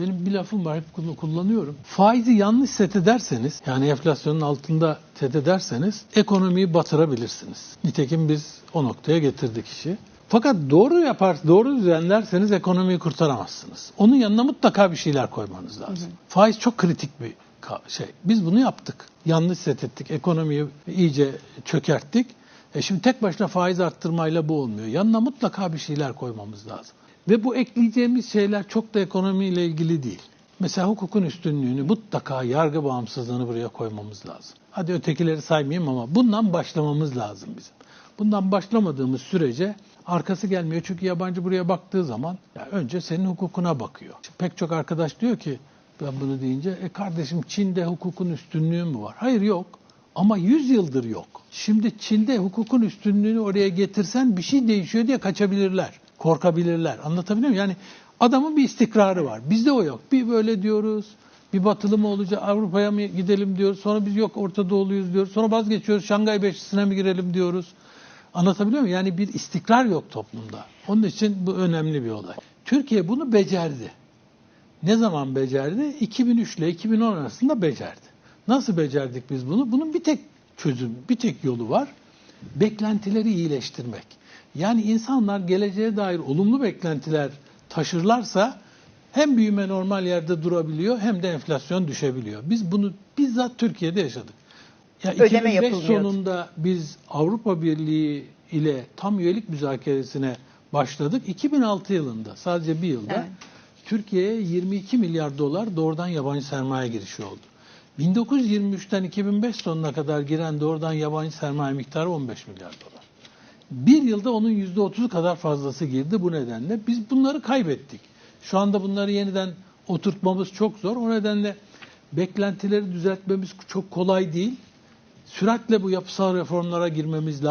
Benim bir lafım var hep kullanıyorum. Faizi yanlış set ederseniz yani enflasyonun altında set ederseniz ekonomiyi batırabilirsiniz. Nitekim biz o noktaya getirdik işi. Fakat doğru yapar, doğru düzenlerseniz ekonomiyi kurtaramazsınız. Onun yanına mutlaka bir şeyler koymanız lazım. Faiz çok kritik bir şey. Biz bunu yaptık. Yanlış set ettik. Ekonomiyi iyice çökerttik. E şimdi tek başına faiz arttırmayla bu olmuyor. Yanına mutlaka bir şeyler koymamız lazım. Ve bu ekleyeceğimiz şeyler çok da ekonomiyle ilgili değil. Mesela hukukun üstünlüğünü mutlaka yargı bağımsızlığını buraya koymamız lazım. Hadi ötekileri saymayayım ama bundan başlamamız lazım bizim. Bundan başlamadığımız sürece arkası gelmiyor. Çünkü yabancı buraya baktığı zaman ya önce senin hukukuna bakıyor. Pek çok arkadaş diyor ki ben bunu deyince e kardeşim Çin'de hukukun üstünlüğü mü var? Hayır yok. Ama 100 yıldır yok. Şimdi Çin'de hukukun üstünlüğünü oraya getirsen bir şey değişiyor diye kaçabilirler. Korkabilirler. Anlatabiliyor muyum? Yani adamın bir istikrarı var. Bizde o yok. Bir böyle diyoruz. Bir batılı mı olacak? Avrupa'ya mı gidelim diyoruz. Sonra biz yok Orta Doğuluyuz diyoruz. Sonra vazgeçiyoruz. Şangay Beşlisi'ne mi girelim diyoruz. Anlatabiliyor muyum? Yani bir istikrar yok toplumda. Onun için bu önemli bir olay. Türkiye bunu becerdi. Ne zaman becerdi? 2003 ile 2010 arasında becerdi. Nasıl becerdik biz bunu? Bunun bir tek çözüm, bir tek yolu var. Beklentileri iyileştirmek. Yani insanlar geleceğe dair olumlu beklentiler taşırlarsa hem büyüme normal yerde durabiliyor hem de enflasyon düşebiliyor. Biz bunu bizzat Türkiye'de yaşadık. Ya Ödeme 2005 yapılmıyordu. sonunda biz Avrupa Birliği ile tam üyelik müzakeresine başladık. 2006 yılında sadece bir yılda Evet. Türkiye'ye 22 milyar dolar doğrudan yabancı sermaye girişi oldu. 1923'ten 2005 sonuna kadar giren doğrudan yabancı sermaye miktarı 15 milyar dolar. Bir yılda onun %30'u kadar fazlası girdi bu nedenle. Biz bunları kaybettik. Şu anda bunları yeniden oturtmamız çok zor. O nedenle beklentileri düzeltmemiz çok kolay değil. Süratle bu yapısal reformlara girmemiz lazım.